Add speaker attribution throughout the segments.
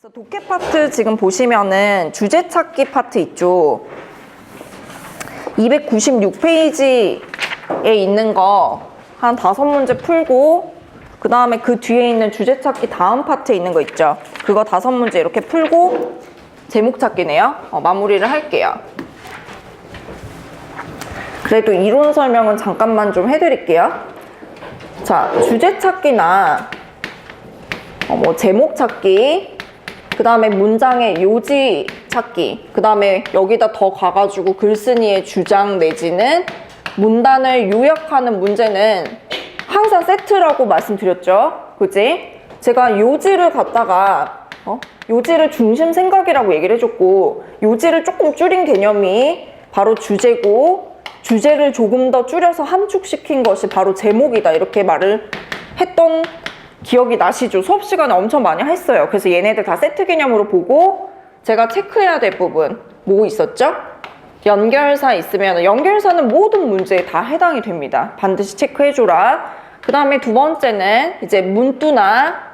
Speaker 1: 그래서 독해 파트 지금 보시면은 주제 찾기 파트 있죠. 296페이지에 있는 거 한 다섯 문제 풀고 그 다음에 그 뒤에 있는 주제 찾기 다음 파트에 있는 거 있죠. 그거 다섯 문제 이렇게 풀고 제목 찾기네요. 어, 마무리를 할게요. 그래도 이론 설명은 잠깐만 좀 해드릴게요. 자, 주제 찾기나 어, 뭐 제목 찾기, 그 다음에 문장의 요지 찾기, 그 다음에 여기다 더 가가지고 글쓴이의 주장 내지는 문단을 요약하는 문제는 항상 세트라고 말씀드렸죠. 그지? 제가 요지를 갖다가 어? 요지를 중심 생각이라고 얘기를 해줬고 요지를 조금 줄인 개념이 바로 주제고 주제를 조금 더 줄여서 함축시킨 것이 바로 제목이다 이렇게 말을 했던 기억이 나시죠? 수업 시간에 엄청 많이 했어요. 그래서 얘네들 다 세트 개념으로 보고 제가 체크해야 될 부분 뭐 있었죠? 연결사 있으면 연결사는 모든 문제에 다 해당이 됩니다. 반드시 체크해줘라. 그 다음에 두 번째는 이제 문두나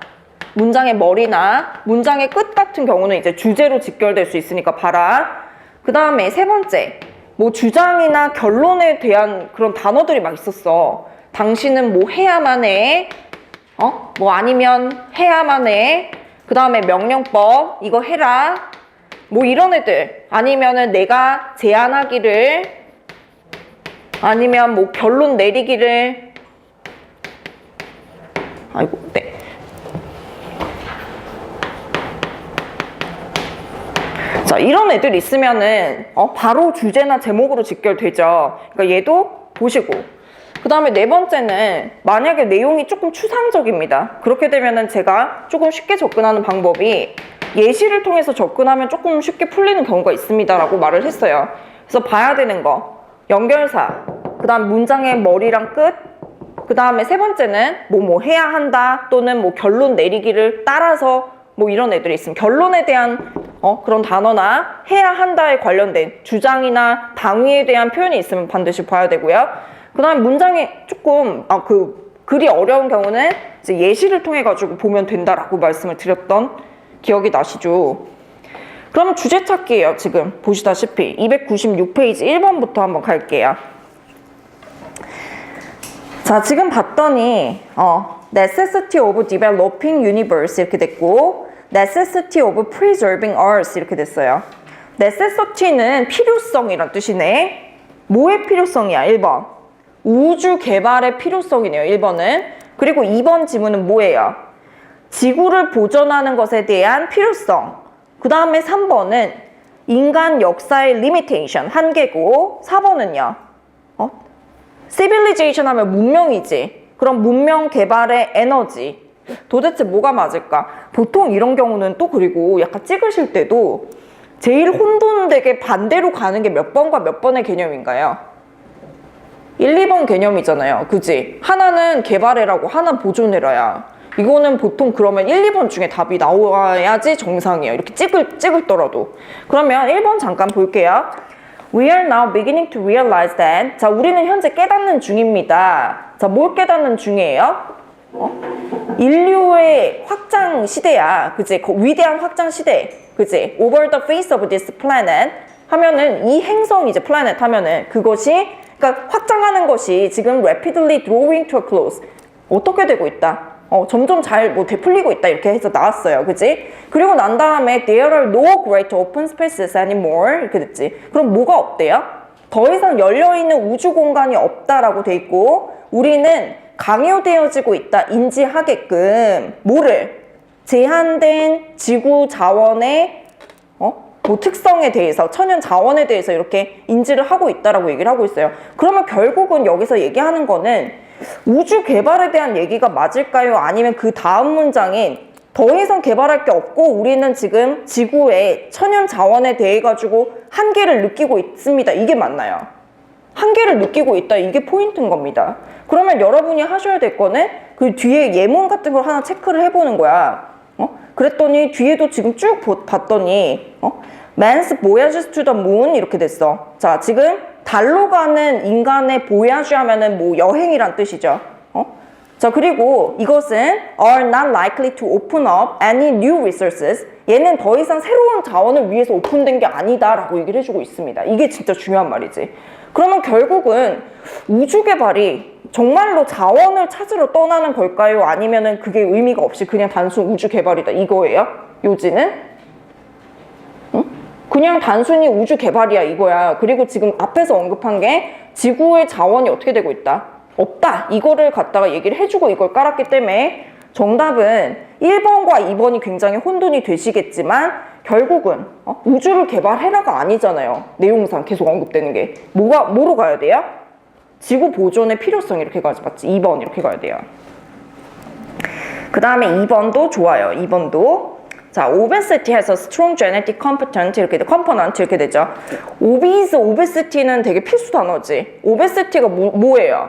Speaker 1: 문장의 머리나 문장의 끝 같은 경우는 이제 주제로 직결될 수 있으니까 봐라. 그 다음에 세 번째, 뭐 주장이나 결론에 대한 그런 단어들이 막 있었어. 당신은 뭐 해야만 해. 어? 뭐 아니면 해야만 해. 그 다음에 명령법, 이거 해라. 뭐 이런 애들. 아니면은 내가 제안하기를. 아니면 뭐 결론 내리기를. 아이고, 네. 자, 이런 애들 있으면은, 어, 바로 주제나 제목으로 직결되죠. 그러니까 얘도 보시고. 그 다음에 네 번째는, 만약에 내용이 조금 추상적입니다. 그렇게 되면은 제가 조금 쉽게 접근하는 방법이 예시를 통해서 접근하면 조금 쉽게 풀리는 경우가 있습니다라고 말을 했어요. 그래서 봐야 되는 거. 연결사. 그 다음 문장의 머리랑 끝. 그 다음에 세 번째는 뭐 뭐 해야 한다 또는 뭐 결론 내리기를 따라서 뭐 이런 애들이 있으면 결론에 대한 어, 그런 단어나 해야 한다에 관련된 주장이나 당위에 대한 표현이 있으면 반드시 봐야 되고요. 그 다음에 문장이 조금 아, 그 글이 어려운 경우는 이제 예시를 통해 가지고 보면 된다라고 말씀을 드렸던 기억이 나시죠? 그럼 주제 찾기예요. 지금 보시다시피 296페이지 1번부터 한번 갈게요. 자, 지금 봤더니 어, necessity of developing universe 이렇게 됐고 necessity of preserving earth 이렇게 됐어요. necessity는 필요성이란 뜻이네. 뭐의 필요성이야? 1번. 우주 개발의 필요성이네요. 1번은. 그리고 2번 지문은 뭐예요? 지구를 보존하는 것에 대한 필요성. 그 다음에 3번은 인간 역사의 limitation, 한계고 4번은요. 어? civilization 하면 문명이지. 그럼 문명 개발의 에너지. 도대체 뭐가 맞을까? 보통 이런 경우는 또 그리고 약간 찍으실 때도 제일 혼돈되게 반대로 가는 게 몇 번과 몇 번의 개념인가요? 1, 2번 개념이잖아요. 그지? 하나는 개발해라고, 하나 보존해라야. 이거는 보통 그러면 1, 2번 중에 답이 나와야지 정상이에요. 이렇게 찍을, 찍을더라도. 그러면 1번 잠깐 볼게요. We are now beginning to realize that. 자, 우리는 현재 깨닫는 중입니다. 자, 뭘 깨닫는 중이에요? 어? 인류의 확장 시대야. 그지? 그 위대한 확장 시대. 그지? Over the face of this planet. 하면은 이 행성 이제 planet 하면은 그것이 그러니까 확장하는 것이 지금 rapidly drawing to a close. 어떻게 되고 있다? 어, 점점 잘 뭐 되풀리고 있다 이렇게 해서 나왔어요. 그지? 그리고 난 다음에 there are no great open spaces anymore 이렇게 됐지. 그럼 뭐가 없대요? 더 이상 열려있는 우주 공간이 없다라고 돼 있고 우리는 강요되어지고 있다 인지하게끔 뭐를 제한된 지구 자원의 어? 뭐 특성에 대해서 천연 자원에 대해서 이렇게 인지를 하고 있다라고 얘기를 하고 있어요. 그러면 결국은 여기서 얘기하는 거는 우주 개발에 대한 얘기가 맞을까요? 아니면 그 다음 문장인 더 이상 개발할 게 없고 우리는 지금 지구의 천연 자원에 대해 가지고 한계를 느끼고 있습니다. 이게 맞나요? 한계를 느끼고 있다. 이게 포인트인 겁니다. 그러면 여러분이 하셔야 될 거는 그 뒤에 예문 같은 걸 하나 체크를 해보는 거야. 어? 그랬더니 뒤에도 지금 쭉 보- 봤더니 어? Man's voyages to the moon 이렇게 됐어. 자, 지금 달로 가는 인간의 voyage 하면은 뭐 여행이란 뜻이죠. 어? 자, 그리고 이것은 are not likely to open up any new resources 얘는 더 이상 새로운 자원을 위해서 오픈된 게 아니다라고 얘기를 해주고 있습니다. 이게 진짜 중요한 말이지. 그러면 결국은 우주 개발이 정말로 자원을 찾으러 떠나는 걸까요? 아니면은 그게 의미가 없이 그냥 단순 우주 개발이다 이거예요? 요지는? 응? 그냥 단순히 우주 개발이야 이거야. 그리고 지금 앞에서 언급한 게 지구의 자원이 어떻게 되고 있다? 없다. 이거를 갖다가 얘기를 해주고 이걸 깔았기 때문에 정답은 1번과 2번이 굉장히 혼돈이 되시겠지만 결국은 어? 우주를 개발해라가 아니잖아요. 내용상 계속 언급되는 게. 뭐가, 뭐로 가야 돼요? 지구 보존의 필요성 이렇게 가지 맞지? 2번 이렇게 가야 돼요. 그 다음에 2번도 좋아요. 2번도. 자, a strong genetic component 이렇게 돼, component 이렇게 되죠. obese, obesity는 되게 필수 단어지. obesity가 뭐, 뭐예요?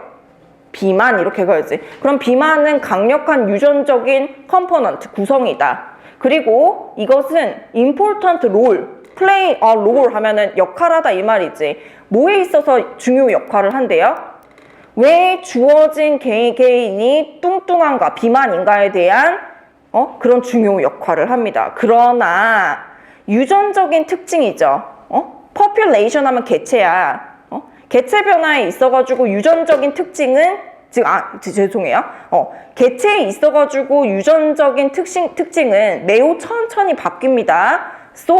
Speaker 1: 비만 이렇게 가야지. 그럼 비만은 강력한 유전적인 컴포넌트 구성이다. 그리고 이것은 important role, a role 하면은 역할하다 이 말이지. 뭐에 있어서 중요 역할을 한대요? 왜 주어진 개인, 개인이 뚱뚱한가, 비만인가에 대한 어? 그런 중요 역할을 합니다. 그러나 유전적인 특징이죠. 어? population 하면 개체야. 어? 개체 변화에 있어가지고 유전적인 특징은 지금 아 지- 죄송해요. 어 개체에 있어가지고 유전적인 특징 특징은 매우 천천히 바뀝니다. So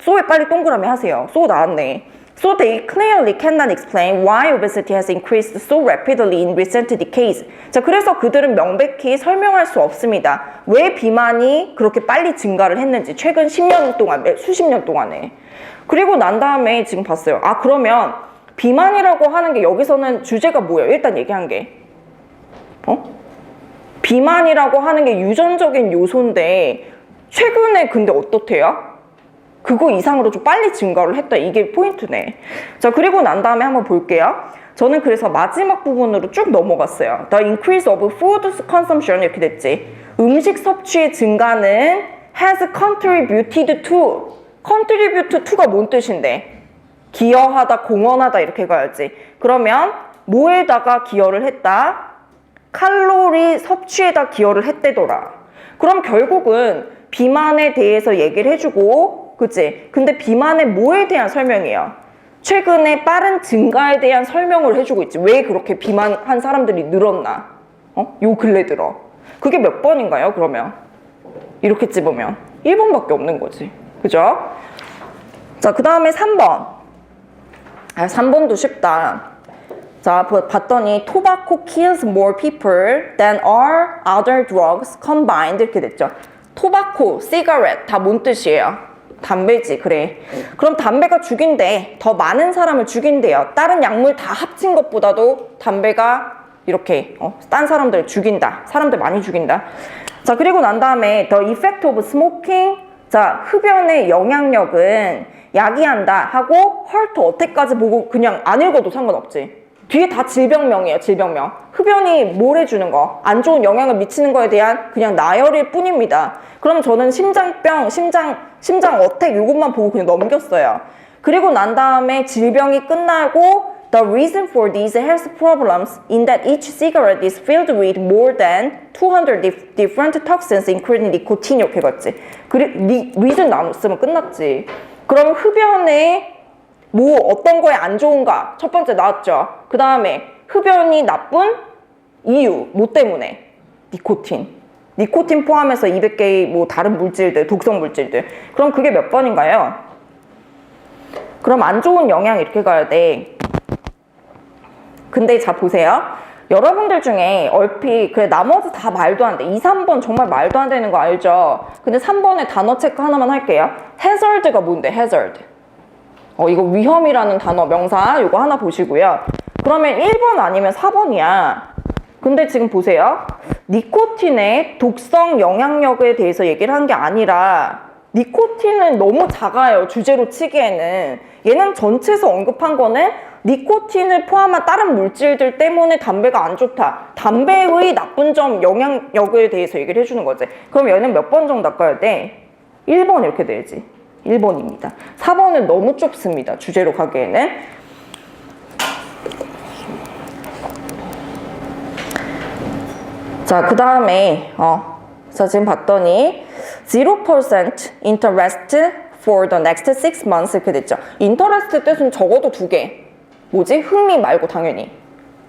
Speaker 1: so에 빨리 동그라미 하세요. so 나왔네. So they clearly cannot explain why obesity has increased so rapidly in recent decades. 자, 그래서 그들은 명백히 설명할 수 없습니다. 왜 비만이 그렇게 빨리 증가를 했는지 최근 10년 동안, 몇- 수십 년 동안에. 그리고 난 다음에 지금 봤어요. 아, 그러면 비만이라고 하는 게 여기서는 주제가 뭐예요? 일단 얘기한 게. 어? 비만이라고 하는 게 유전적인 요소인데 최근에 근데 어떻대요? 그거 이상으로 좀 빨리 증가를 했다. 이게 포인트네. 자, 그리고 난 다음에 한번 볼게요. 저는 그래서 마지막 부분으로 쭉 넘어갔어요. The increase of food consumption 이렇게 됐지. 음식 섭취의 증가는 has contributed to. contribute to가 뭔 뜻인데? 기여하다, 공헌하다 이렇게 가야지. 그러면 뭐에다가 기여를 했다? 칼로리 섭취에다 기여를 했대더라. 그럼 결국은 비만에 대해서 얘기를 해주고, 그치? 근데 비만의 뭐에 대한 설명이에요? 최근에 빠른 증가에 대한 설명을 해주고 있지. 왜 그렇게 비만한 사람들이 늘었나? 어? 요 근래 들어. 그게 몇 번인가요, 그러면? 이렇게 찝으면. 1번밖에 없는 거지. 그죠? 자, 그 다음에 3번. 아, 3번도 쉽다. 자, 보- 봤더니 tobacco kills more people than all other drugs combined 이렇게 됐죠. 토바코, 시가렛 다 뭔 뜻이에요? 담배지, 그래. 그럼 담배가 죽인대. 더 많은 사람을 죽인대요. 다른 약물 다 합친 것보다도 담배가 이렇게 어, 딴 사람들 죽인다. 사람들 많이 죽인다. 자, 그리고 난 다음에 the effect of smoking. 자, 흡연의 영향력은 야기한다 하고 hurt 어택까지 보고 그냥 안 읽어도 상관없지. 뒤에 다 질병명이에요, 질병명. 흡연이 뭘 해주는 거, 안 좋은 영향을 미치는 거에 대한 그냥 나열일 뿐입니다. 그럼 저는 심장병, 심장, 심장 어택 요것만 보고 그냥 넘겼어요. 그리고 난 다음에 질병이 끝나고 The reason for these health problems in that each cigarette is filled with more than 200 dif- different toxins including nicotine 이렇게 갔지. 그리, 리, reason 나눴으면 끝났지. 그럼 흡연에 뭐 어떤 거에 안 좋은가 첫 번째 나왔죠 그 다음에 흡연이 나쁜 이유 뭐 때문에 니코틴 니코틴 포함해서 200개의 뭐 다른 물질들 독성 물질들 그럼 그게 몇 번인가요? 그럼 안 좋은 영향 이렇게 가야 돼 근데 자 보세요 여러분들 중에 얼핏 그래 나머지 다 말도 안 돼 2, 3번 정말 말도 안 되는 거 알죠? 근데 3번에 단어 체크 하나만 할게요 hazard가 뭔데 hazard 어, 이거 위험이라는 단어 명사 이거 하나 보시고요. 그러면 1번 아니면 4번이야. 근데 지금 보세요. 니코틴의 독성 영향력에 대해서 얘기를 한 게 아니라 니코틴은 너무 작아요. 주제로 치기에는. 얘는 전체에서 언급한 거는 니코틴을 포함한 다른 물질들 때문에 담배가 안 좋다. 담배의 나쁜 점, 영향력에 대해서 얘기를 해주는 거지. 그럼 얘는 몇 번 정도 닦아야 돼? 1번 이렇게 돼야지. 1번입니다. 4번은 너무 좁습니다. 주제로 가기에는. 자, 그 다음에, 어, 자, 지금 봤더니, 0% interest for the next 6 months 이렇게 됐죠. interest 뜻은 적어도 두 개. 뭐지? 흥미 말고 당연히.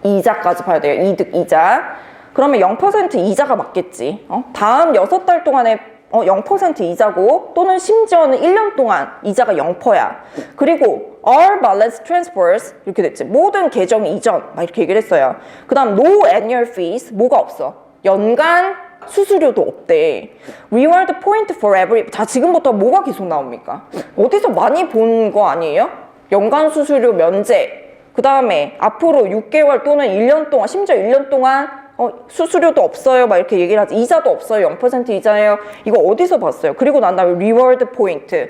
Speaker 1: 이자까지 봐야 돼요. 이득, 이자. 그러면 0% 이자가 맞겠지. 어? 다음 6달 동안에 어, 0% 이자고 또는 심지어는 1년 동안 이자가 0%야. 그리고 all balance transfers 이렇게 됐지. 모든 계정 이전 막 이렇게 얘기를 했어요. 그 다음 no annual fees 뭐가 없어. 연간 수수료도 없대. reward point for every 자 지금부터 뭐가 계속 나옵니까? 어디서 많이 본 거 아니에요? 연간 수수료 면제. 그 다음에 앞으로 6개월 또는 1년 동안 심지어 1년 동안 어, 수수료도 없어요. 막 이렇게 얘기를 하지. 이자도 없어요. 0% 이자예요. 이거 어디서 봤어요? 그리고 난 다음에 리워드 포인트.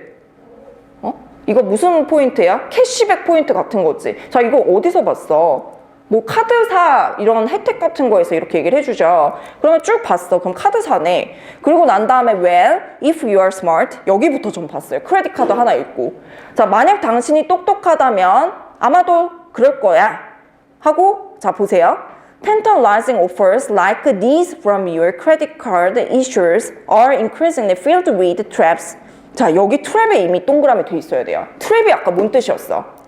Speaker 1: 어? 이거 무슨 포인트야? 캐시백 포인트 같은 거지. 자, 이거 어디서 봤어? 뭐 카드사 이런 혜택 같은 거에서 이렇게 얘기를 해주죠. 그러면 쭉 봤어. 그럼 카드사네. 그리고 난 다음에 well, if you are smart 여기부터 좀 봤어요. 크레딧 카드 하나 있고. 자, 만약 당신이 똑똑하다면 아마도 그럴 거야. 하고 자 보세요. Tantalizing offers like these from your credit card issuers are increasingly filled with traps. 자 여기 트랩에 이미 동그라미 돼 있어야 돼요. 트랩이 아까 뭔 뜻이었어?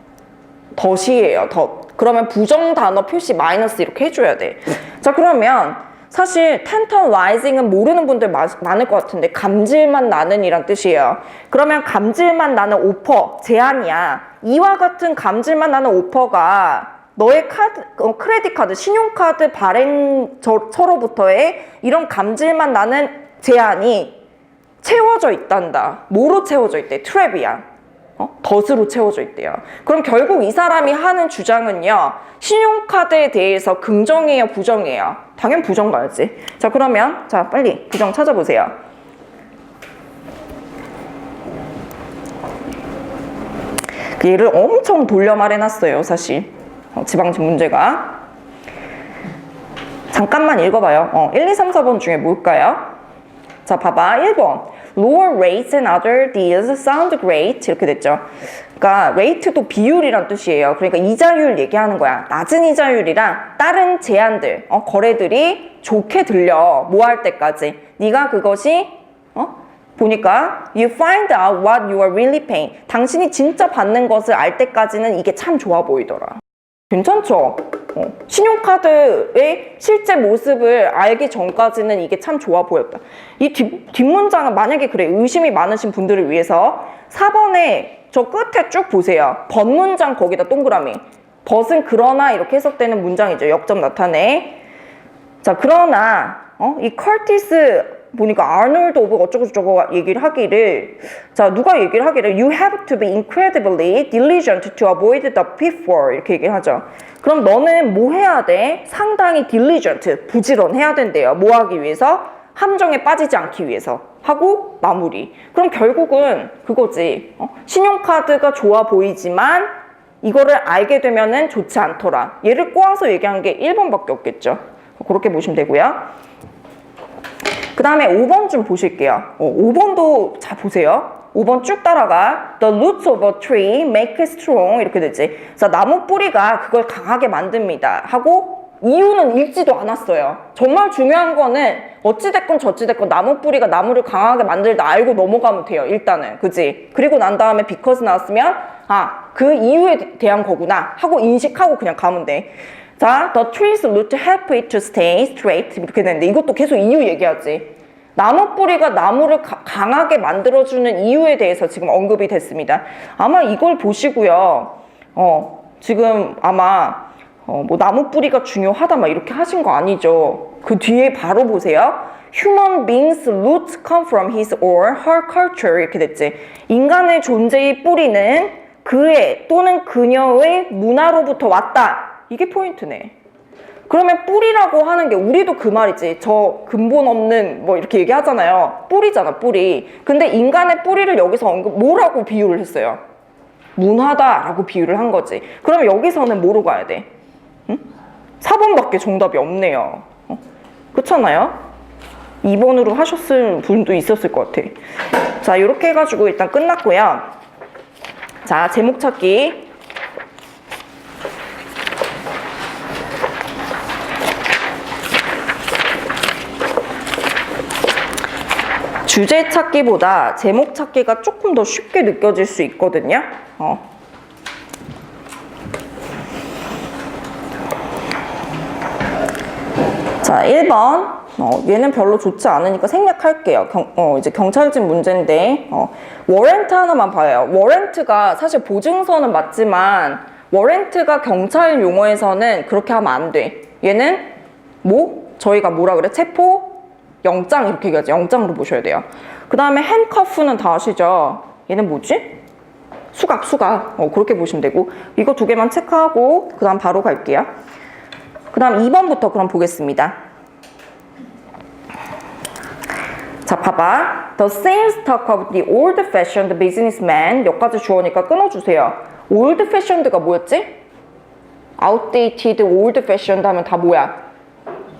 Speaker 1: 덫이에요, 덫. 그러면 부정 단어 표시 마이너스 이렇게 해줘야 돼. 자, 그러면 사실 tantalizing은 모르는 분들 마- 많을 것 같은데 감질만 나는 이란 뜻이에요. 그러면 감질만 나는 오퍼, 제안이야. 이와 같은 감질만 나는 오퍼가 너의 카드, 어, 크레딧 카드, 신용카드 발행처로부터의 이런 감질만 나는 제안이 채워져 있단다. 뭐로 채워져 있대? 트랩이야. 어? 덫으로 채워져 있대요. 그럼 결국 이 사람이 하는 주장은요, 신용카드에 대해서 긍정이에요, 부정이에요? 당연 부정 가야지. 자, 그러면, 자, 빨리 부정 찾아보세요. 그 얘를 엄청 돌려 말해놨어요, 사실. 어, 지방직 문제가. 잠깐만 읽어봐요. 어, 1, 2, 3, 4번 중에 뭘까요? 자, 봐봐. 1번. Lower rates and other deals sound great. 이렇게 됐죠. 그러니까 rate도 비율이란 뜻이에요. 그러니까 이자율 얘기하는 거야. 낮은 이자율이랑 다른 제한들, 어, 거래들이 좋게 들려. 뭐 할 때까지. 네가 그것이 어? 보니까 you find out what you are really paying. 당신이 진짜 받는 것을 알 때까지는 이게 참 좋아 보이더라. 괜찮죠? 어, 신용카드의 실제 모습을 알기 전까지는 이게 참 좋아 보였다. 이 뒷, 뒷문장은 만약에 그래 의심이 많으신 분들을 위해서 4번에 저 끝에 쭉 보세요. 번 문장 거기다 동그라미. 벗은 그러나 이렇게 해석되는 문장이죠. 역점 나타내. 자 그러나 어? 이 커티스 보니까 아놀드 오브 어쩌고 저쩌고 얘기를 하기를 자 누가 얘기를 하기를 you have to be incredibly diligent to avoid the pitfall 이렇게 얘기를 하죠. 그럼 너는 뭐 해야 돼? 상당히 diligent 부지런해야 된대요. 뭐 하기 위해서? 함정에 빠지지 않기 위해서. 하고 마무리. 그럼 결국은 그거지. 어? 신용카드가 좋아 보이지만 이거를 알게 되면은 좋지 않더라. 얘를 꼬아서 얘기한 게 1번밖에 없겠죠. 그렇게 보시면 되고요 그 다음에 5번 좀 보실게요. 어, 5번도 자 보세요. 5번 쭉 따라가. The roots of a tree make it strong 이렇게 되지. 자 나무 뿌리가 그걸 강하게 만듭니다. 하고 이유는 읽지도 않았어요. 정말 중요한 거는 어찌됐건 저찌됐건 나무 뿌리가 나무를 강하게 만들다 알고 넘어가면 돼요. 일단은 그지. 그리고 난 다음에 because 나왔으면 아 그 이유에 대한 거구나 하고 인식하고 그냥 가면 돼. 자, the tree's root help it to stay straight 이렇게 되는데 이것도 계속 이유 얘기하지. 나무 뿌리가 나무를 가- 강하게 만들어주는 이유에 대해서 지금 언급이 됐습니다. 아마 이걸 보시고요. 어, 지금 아마 어, 뭐 나무 뿌리가 중요하다 막 이렇게 하신 거 아니죠. 그 뒤에 바로 보세요. Human beings' roots come from his or her culture 이렇게 됐지. 인간의 존재의 뿌리는 그의 또는 그녀의 문화로부터 왔다. 이게 포인트네. 그러면 뿌리라고 하는 게 우리도 그 말이지. 저 근본 없는 뭐 이렇게 얘기하잖아요. 뿌리잖아, 뿌리. 근데 인간의 뿌리를 여기서 언급 뭐라고 비유를 했어요? 문화다라고 비유를 한 거지. 그럼 여기서는 뭐로 가야 돼? 응? 4번밖에 정답이 없네요. 어? 그렇잖아요? 2번으로 하셨을 분도 있었을 것 같아. 자, 이렇게 해가지고 일단 끝났고요. 자, 제목 찾기. 주제 찾기보다 제목 찾기가 조금 더 쉽게 느껴질 수 있거든요. 어. 자, 1번. 어, 얘는 별로 좋지 않으니까 생략할게요. 경, 어, 이제 경찰직 문제인데, 어, 워렌트 하나만 봐요. 워렌트가 사실 보증서는 맞지만, 워렌트가 경찰 용어에서는 그렇게 하면 안 돼. 얘는 뭐? 저희가 뭐라 그래? 체포? 영장 이렇게 얘기하지. 영장으로 보셔야 돼요. 그 다음에 핸커프는 다 아시죠? 얘는 뭐지? 수갑, 수갑. 어, 그렇게 보시면 되고. 이거 두 개만 체크하고, 그 다음 바로 갈게요. 그 다음 2번부터 그럼 보겠습니다. 자, 봐봐. The sales talk of the old-fashioned businessman. 여기까지 주어니까 끊어주세요. old-fashioned가 뭐였지? outdated, old-fashioned 하면 다 뭐야?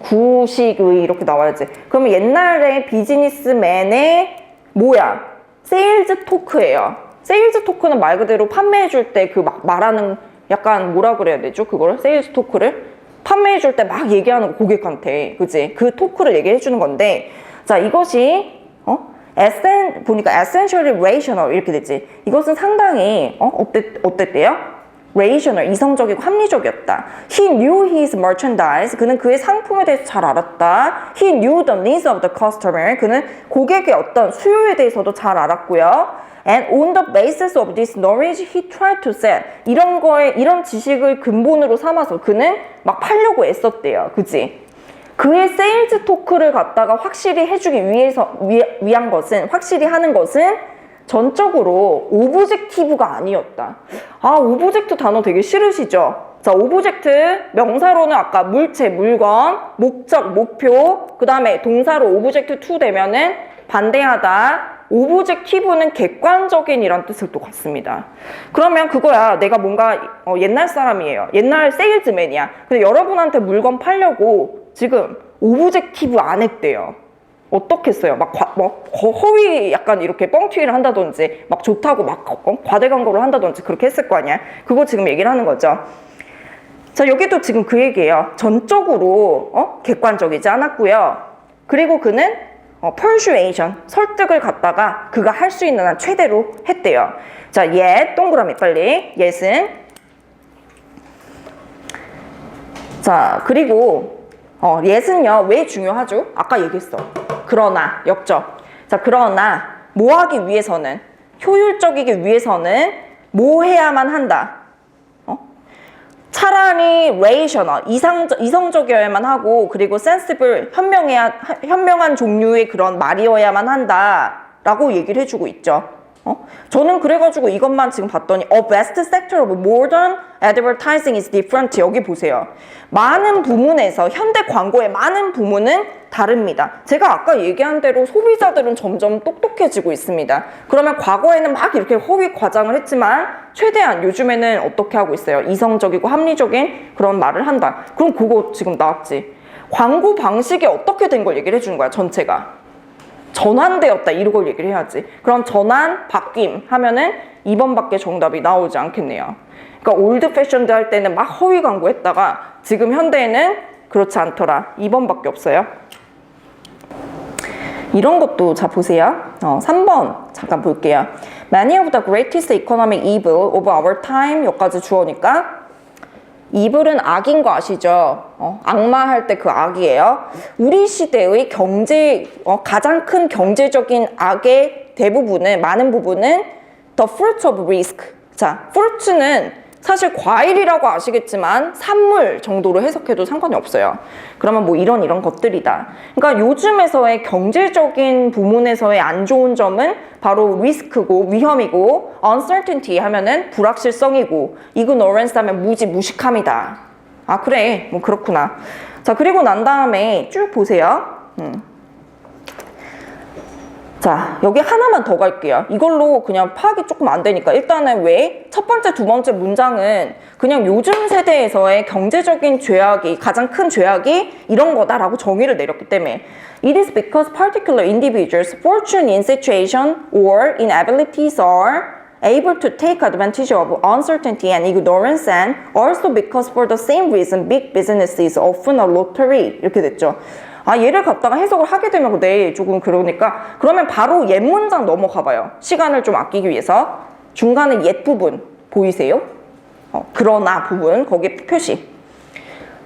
Speaker 1: 구식의 이렇게 나와야지. 그러면 옛날에 비즈니스맨의 뭐야? 세일즈 토크예요. 세일즈 토크는 말 그대로 판매해줄 때 그 막 말하는 약간 뭐라 그래야 되죠? 그거를 세일즈 토크를 판매해줄 때 막 얘기하는 거 고객한테 그지? 그 토크를 얘기해주는 건데 자 이것이 어? 에센 보니까 essentially rational 이렇게 됐지. 이것은 상당히 어 어땠 어땠대요? Rational 이성적이고 합리적이었다. He knew his merchandise. 그는 그의 상품에 대해서 잘 알았다. He knew the needs of the customer. 그는 고객의 어떤 수요에 대해서도 잘 알았고요. And on the basis of this knowledge, he tried to sell. 이런 거에 이런 지식을 근본으로 삼아서 그는 막 팔려고 애썼대요. 그지? 그의 세일즈 토크를 갖다가 확실히 해주기 위해서 위, 위한 것은 확실히 하는 것은 전적으로 오브젝티브가 아니었다. 아 오브젝트 단어 되게 싫으시죠? 자 오브젝트 명사로는 아까 물체, 물건, 목적, 목표 그 다음에 동사로 오브젝트 투 되면은 반대하다. 오브젝티브는 객관적인 이란 뜻을 또 갖습니다. 그러면 그거야. 내가 뭔가 어, 옛날 사람이에요. 옛날 세일즈맨이야. 근데 여러분한테 물건 팔려고 지금 오브젝티브 안 했대요. 어떻겠어요? 막, 과, 뭐, 거- 허위 약간 이렇게 뻥튀기를 한다든지, 막 좋다고 막 어? 과대광고를 한다든지 그렇게 했을 거 아니야? 그거 지금 얘기를 하는 거죠. 자, 여기도 지금 그 얘기예요. 전적으로 어? 객관적이지 않았고요. 그리고 그는 어, persuasion, 설득을 갖다가 그가 할 수 있는 한 최대로 했대요. 자, yet, 동그라미 빨리. yet은 자, 그리고 어, yet은요, 왜 중요하죠? 아까 얘기했어. 그러나, 역적. 자, 그러나, 뭐 하기 위해서는, 효율적이기 위해서는 뭐 해야만 한다? 어? 차라리 rational, 이상적, 이성적이어야만 하고, 그리고 sensible, 현명해야, 현명한 종류의 그런 말이어야만 한다. 라고 얘기를 해주고 있죠. 어? 저는 그래가지고 이것만 지금 봤더니 A best sector of modern advertising is different. 여기 보세요. 많은 부문에서 현대 광고의 많은 부문은 다릅니다. 제가 아까 얘기한 대로 소비자들은 점점 똑똑해지고 있습니다. 그러면 과거에는 막 이렇게 허위 과장을 했지만 최대한 요즘에는 어떻게 하고 있어요? 이성적이고 합리적인 그런 말을 한다. 그럼 그거 지금 나왔지. 광고 방식이 어떻게 된 걸 얘기를 해주는 거야 전체가 전환되었다 이런 걸 얘기를 해야지. 그럼 전환, 바뀜 하면은 2번밖에 정답이 나오지 않겠네요. 그러니까 올드 패션드 할 때는 막 허위 광고 했다가 지금 현대에는 그렇지 않더라. 2번밖에 없어요. 이런 것도 자 보세요. 어, 3번 잠깐 볼게요. Many of the greatest economic evil of our time 여기까지 주어니까 이불은 악인 거 아시죠? 어, 악마 할 때 그 악이에요. 우리 시대의 경제 어, 가장 큰 경제적인 악의 대부분은 많은 부분은 the fruit of risk. 자, fruit는 사실 과일이라고 아시겠지만 산물 정도로 해석해도 상관이 없어요. 그러면 뭐 이런 이런 것들이다. 그러니까 요즘에서의 경제적인 부문에서의 안 좋은 점은 바로 리스크고 위험이고 uncertainty 하면은 불확실성이고 ignorance 하면 무지 무식함이다. 아 그래 뭐 그렇구나. 자 그리고 난 다음에 쭉 보세요. 음. 자, 여기 하나만 더 갈게요. 이걸로 그냥 파악이 조금 안 되니까. 일단은 왜? 첫 번째, 두 번째 문장은 그냥 요즘 세대에서의 경제적인 죄악이, 가장 큰 죄악이 이런 거다라고 정의를 내렸기 때문에. It is because particular individuals' fortune in situation or inabilities are able to take advantage of uncertainty and ignorance and also because for the same reason big business is often a lottery 이렇게 됐죠. 아 얘를 갖다가 해석을 하게 되면 네 조금 그러니까 그러면 바로 옛 문장 넘어가 봐요. 시간을 좀 아끼기 위해서 중간에 옛 부분 보이세요? 어, 그러나 부분 거기 표시.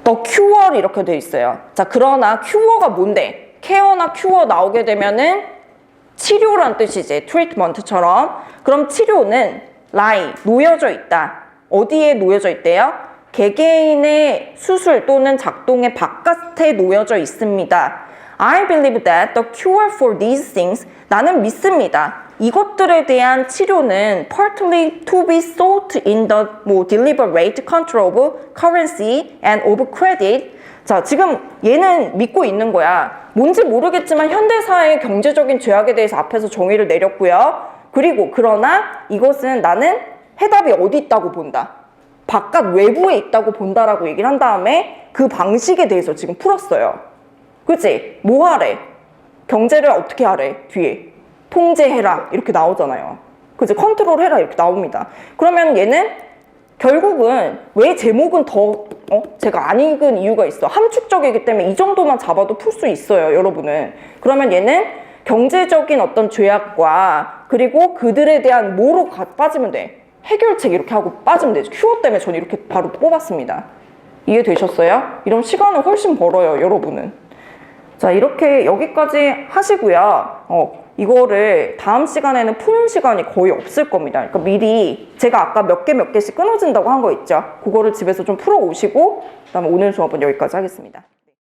Speaker 1: 더 큐어 이렇게 돼 있어요. 자 그러나 큐어가 뭔데? 케어나 큐어 나오게 되면은 치료란 뜻이지. 트리트먼트처럼. 그럼 치료는 lie 놓여져 있다. 어디에 놓여져 있대요? 개개인의 수술 또는 작동의 바깥에 놓여져 있습니다. I believe that the cure for these things 나는 믿습니다. 이것들에 대한 치료는 partly to be sought in the 뭐 deliberate control of currency and of credit. 자, 지금 얘는 믿고 있는 거야. 뭔지 모르겠지만 현대사의 경제적인 죄악에 대해서 앞에서 정의를 내렸고요. 그리고 그러나 이것은 나는 해답이 어디 있다고 본다. 바깥 외부에 있다고 본다라고 얘기를 한 다음에 그 방식에 대해서 지금 풀었어요. 그치? 뭐 하래? 경제를 어떻게 하래? 뒤에. 통제해라. 이렇게 나오잖아요. 그치? 컨트롤해라. 이렇게 나옵니다. 그러면 얘는 결국은 왜 제목은 더, 어? 제가 안 읽은 이유가 있어. 함축적이기 때문에 이 정도만 잡아도 풀 수 있어요. 여러분은. 그러면 얘는 경제적인 어떤 죄악과 그리고 그들에 대한 뭐로 가- 빠지면 돼? 해결책 이렇게 하고 빠지면 되죠. 큐어 때문에 저는 이렇게 바로 뽑았습니다. 이해되셨어요? 이런 시간을 훨씬 벌어요, 여러분은. 자, 이렇게 여기까지 하시고요. 어, 이거를 다음 시간에는 푸는 시간이 거의 없을 겁니다. 그러니까 미리 제가 아까 몇 개 몇 개씩 끊어진다고 한 거 있죠? 그거를 집에서 좀 풀어 오시고, 그 다음에 오늘 수업은 여기까지 하겠습니다.